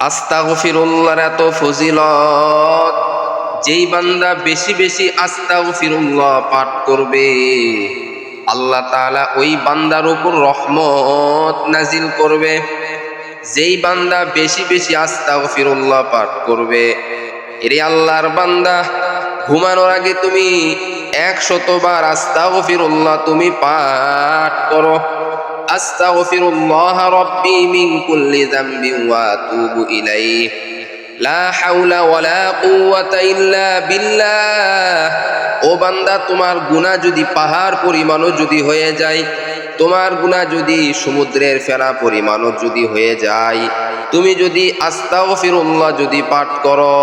আস্তাগফিরুল্লাহর এত ফজিলত। যেই বান্দা বেশি বেশি আস্তাগফিরুল্লাহ পাঠ করবে, আল্লাহ তাআলা ওই বান্দার উপর রহমত নাজিল করবে। যেই বান্দা বেশি বেশি আস্তাগফিরুল্লাহ পাঠ করবে, এরে আল্লাহর বান্দা, ঘুমানোর আগে তুমি একশতবার আস্তাগফিরুল্লাহ তুমি পাঠ করো। আস্তাগফিরুল্লাহ রব্বি মিন কুল্লি যামবি ওয়া আতুবু ইলাইহি। লা হাওলা ওয়ালা কুওয়াতা ইল্লা বিল্লাহ। ও বান্দা, তোমার গুনাহ যদি পাহাড় পরিমাণও যদি হয়ে যায়, তোমার গুনাহ যদি সমুদ্রের ফেনা পরিমাণও যদি হয়ে যায়, তুমি যদি আস্তাগফিরুল্লাহ যদি পাঠ করো,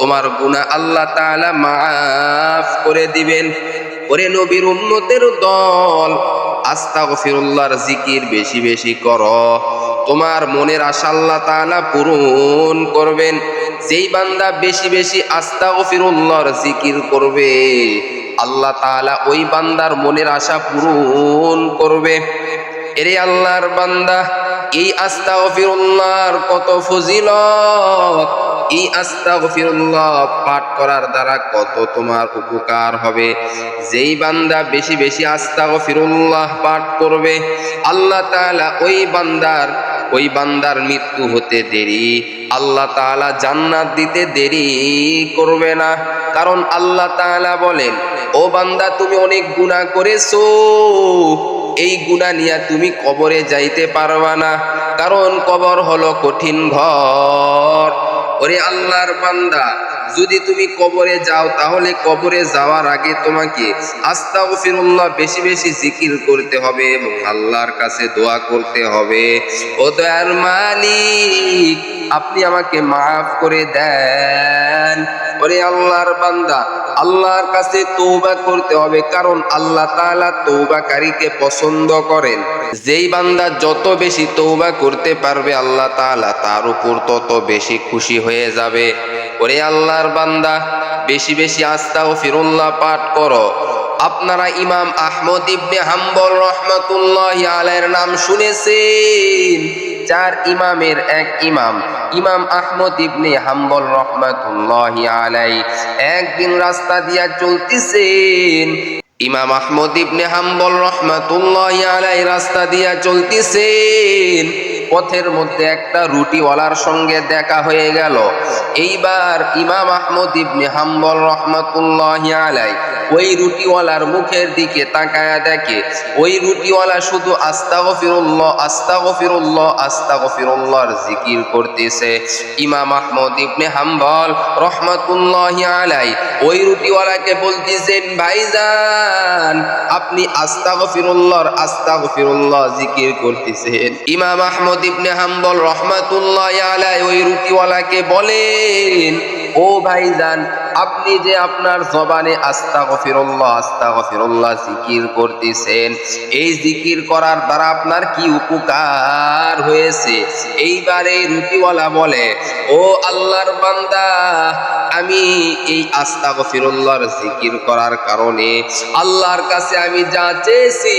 তোমার গুনাহ আল্লাহ তাআলা মাফ করে দিবেন। ওরে নবীর উম্মতের দল আস্তাগফিরুল্লাহর জিকির বেশি বেশি করো। তোমার মনের আশা আল্লাহ তাআলা পূরণ করবেন। যেই বান্দা বেশি বেশি আস্তাগফিরুল্লাহর জিকির করবে, আল্লাহ তাআলা ওই বান্দার মনের আশা পূরণ করবে। এরে আল্লাহর বান্দা, এই আস্তাগফিরুল্লাহর কত ফজিলত আস্তাগফিরুল্লাহ পাঠ করার দ্বারা কত তোমার উপকার হবে? যেই বান্দা বেশি বেশি আস্তাগফিরুল্লাহ পাঠ করবে, আল্লাহ তাআলা ওই বান্দার ওই বান্দার মৃত্যু হতে দেরি। আল্লাহ তাআলা জান্নাত দিতে দেরি করবে না। কারণ আল্লাহ তাআলা বলেন, ও বান্দা, তুমি অনেক গুনাহ করেছ। এই গুণা নিয়ে তুমি কবরে যাইতে পারবা না। কারণ কবর হলো কঠিন ঘর। ওরে আল্লাহর বান্দা, যদি তুমি কবরে যাও, তাহলে কবরে যাওয়ার আগে তোমাকে আস্তা ওফিরুল্লাহ বেশি বেশি জিকির করতে হবে এবং আল্লাহর কাছে দোয়া করতে হবে। ও দয়ার মালিক, আপনি আমাকে মাফ করে দেন। ওরে আল্লাহর বান্দা, আল্লাহর কাছে তৌবা করতে হবে, কারণ আল্লাহ তাআলা তৌবাকারীকে পছন্দ করেন। যেই বান্দা যত বেশি তৌবা করতে পারবে, আল্লাহ তাআলা তার উপর তত বেশি খুশি হয়ে যাবে। ওরে আল্লাহর বান্দা, বেশি বেশি আস্থা ও আস্তাগফিরুল্লাহ পাঠ করো। আপনারা ইমাম আহমদ ইবনে হাম্বল রহমাতুল্লাহ আলাইহির নাম শুনেছেন? চার ইমামের এক ইমাম। ইমাম আহমদ ইবনে হাম্বল রহমাতুল্লাহ আলাই একদিন রাস্তা দিয়া চলতেছেন। ইমাম আহমদ ইবনে হাম্বল রহমাতুল্লাহ আলাই রাস্তা দিয়া চলতেছেন। পথের মধ্যে একটা রুটিওয়ালার সঙ্গে দেখা হয়ে গেল। এইবার ইমাম আহমদ ইবনে হাম্বল রহমাতুল্লাহ আলাই ওই রুটিওয়ালার মুখের দিকে তাকায়া দেখে, ওই রুটিওয়ালা শুধু আস্তাগফিরুল্লাহ আস্তাগফিরুল্লাহ, আস্তাগফিরুল্লাহর জিকির করতেছে। ইমাম আহমদ ইবনে হাম্বল রহমাতুল্লাহ আলাই ওই রুটিওয়ালাকে বলতেছেন, ভাইজান, আপনি আস্তাগফিরুল্লাহর আস্তাগফিরুল্লাহ জিকির করতেছেন। ইমাম আহমদ ইবনে হাম্বল রহমাতুল্লাহ আলাই ওই রুটিওয়ালাকে বলেন, ও ভাইজান, আপনি যে আপনার জবানে আস্তাগফিরুল্লাহ আস্তাগফিরুল্লাহ জিকির করতেছেন, এই জিকির করার দ্বারা আপনার কি উপকার হয়েছে? এইবার এই রুটিওয়ালা বলে, ও আল্লাহর বান্দা আমি এই আস্তাগফিরুল্লাহর জিকির করার কারণে আল্লাহর কাছে আমি যা চেয়েছি,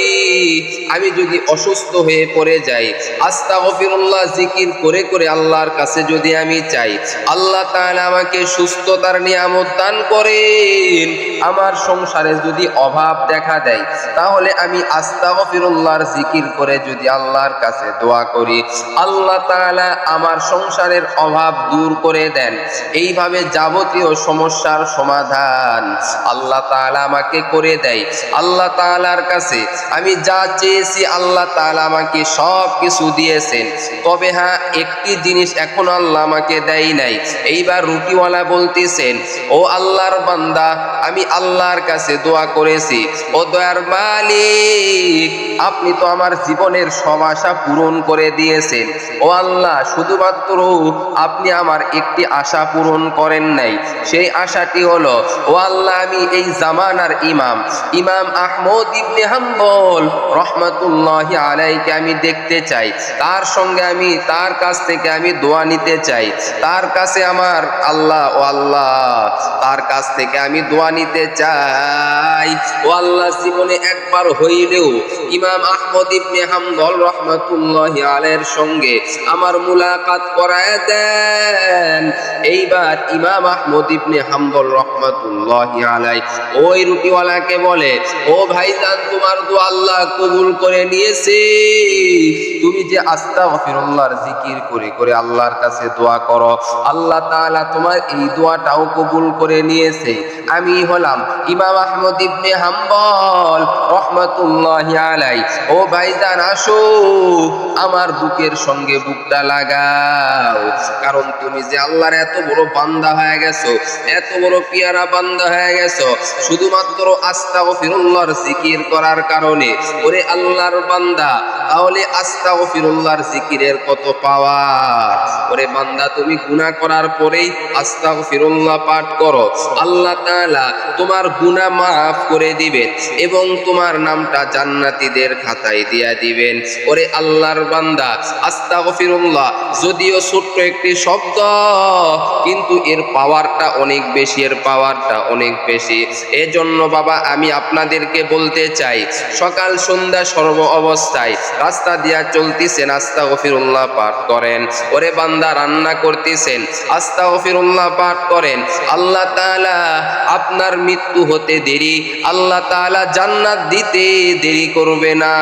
আমি যদি অসুস্থ হয়ে পড়ে যাই, আস্তাগফিরুল্লাহ জিকির করে করে আল্লাহর কাছে যদি আমি চাই, আল্লাহ তাআলা আমাকে সুস্থতার নিয়ামত দান করেন। আমার সংসারে যদি অভাব দেখা দেয়, তাহলে আমি আস্তাগফিরুল্লাহর জিকির করে যদি আল্লাহর কাছে দোয়া করি, আল্লাহ তাআলা আমার সংসারের অভাব দূর করে দেন। এইভাবে যাবতীয় সমস্যার সমাধান আল্লাহ তাআলা আমাকে করে দেয়। আল্লাহ তাআলার কাছে আমি যা চেয়েছি আল্লাহ তাআলা আমাকে সব কিছু দিয়েছেন। তবে হ্যাঁ একটি জিনিস এখন আল্লাহ আমাকে দেয় নাই। এইবার রুটিওয়ালা বলতেছেন, ও আল্লাহর বান্দা, আমি আল্লাহর কাছে দোয়া করেছি। ও দয়ার মালিক, আপনি তো আমার জীবনের সব আশা পূরণ করে দিয়েছেন। ও আল্লাহ, শুধুমাত্র আপনি আমার একটি আশা পূরণ করেন নাই। সেই আশাটি হলো, ও আল্লাহ, আমি এই জামানার ইমাম। ইমাম আহমদ ইবনে হাম্বল, রহমাতুল্লাহ আলাইকে আমি দেখতে চাই। তার সঙ্গে আমি, তার কাছ থেকে আমি দোয়া নিতে চাই। তার কাছে আমার আল্লাহ, ও আল্লাহ, তার কাছ থেকে আমি দোয়া নিতে চাই। ও আল্লাহ, জীবনে একবার হইলেও ইমাম আহমদ ইবনে হাম্বল, রহমাতুল্লাহ আলের সঙ্গে আমার মুলাকাত করায় দেন। এইবার ইমাম আহমদ ইবনে হাম্বল রহমাতুল্লাহ আলাই ওই রুটিওয়ালাকে বলে, ও ভাইজান, তোমার আল্লাহ কবুল করে নিয়েছে। তুমি যে জিকির করে করে আল্লাহর কাছে দোয়া করো, আল্লাহ তাআলা তোমার এই দোয়াটাও কবুল করে নিয়েছে। আমি হলাম ইমাম আহমদ ইবনে হাম্বল রহমাতুল্লাহ আলাই ও ভাইজান, আসো, আমার বুকের সঙ্গে বুকটা লাগাও। কারণ তুমি যে আল্লাহর এত বড় বান্দা হয়ে গেছো এত বড় পিয়ারা বান্দা হয়ে গেছো। শুধুমাত্র আস্তাগফিরুল্লাহর জিকির করার কারণে। ওরে আল্লাহর বান্দা তাহলে আস্তাগফিরুল্লাহর জিকিরের কত পাওয়ার? ওরে বান্দা, তুমি গুনাহ করার পরেই আস্তাগফিরুল্লাহ পাঠ করো। আল্লাহ তাআলা তোমার গুনাহ মাফ করে দিবেন এবং তোমার নামটা জান্নাতীদের খাতায় দিয়া দিবেন। ওরে আল্লাহর বান্দা, আস্তাগফিরুল্লাহ যদিও ছোট্ট একটি শব্দ, কিন্তু এর পাওয়ারটা অনেক বেশি, এর পাওয়ারটা অনেক বেশি। এজন্য বাবা, আমি আপনাদেরকে বলতে চাই, সকাল সন্ধ্যা সর্ব অবস্থায় রাস্তা দিয়া চলতেছেন, আস্তাগফিরুল্লাহ পাঠ করেন। ওরে বান্দা, রান্না করতেছেন আস্তা গফিরুল্লাহ পাঠ করেন। আল্লাহ তাআলা আপনার মৃত্যু হতে দেরি, আল্লাহ তাআলা জান্নাত দিতে দেরি করবে না।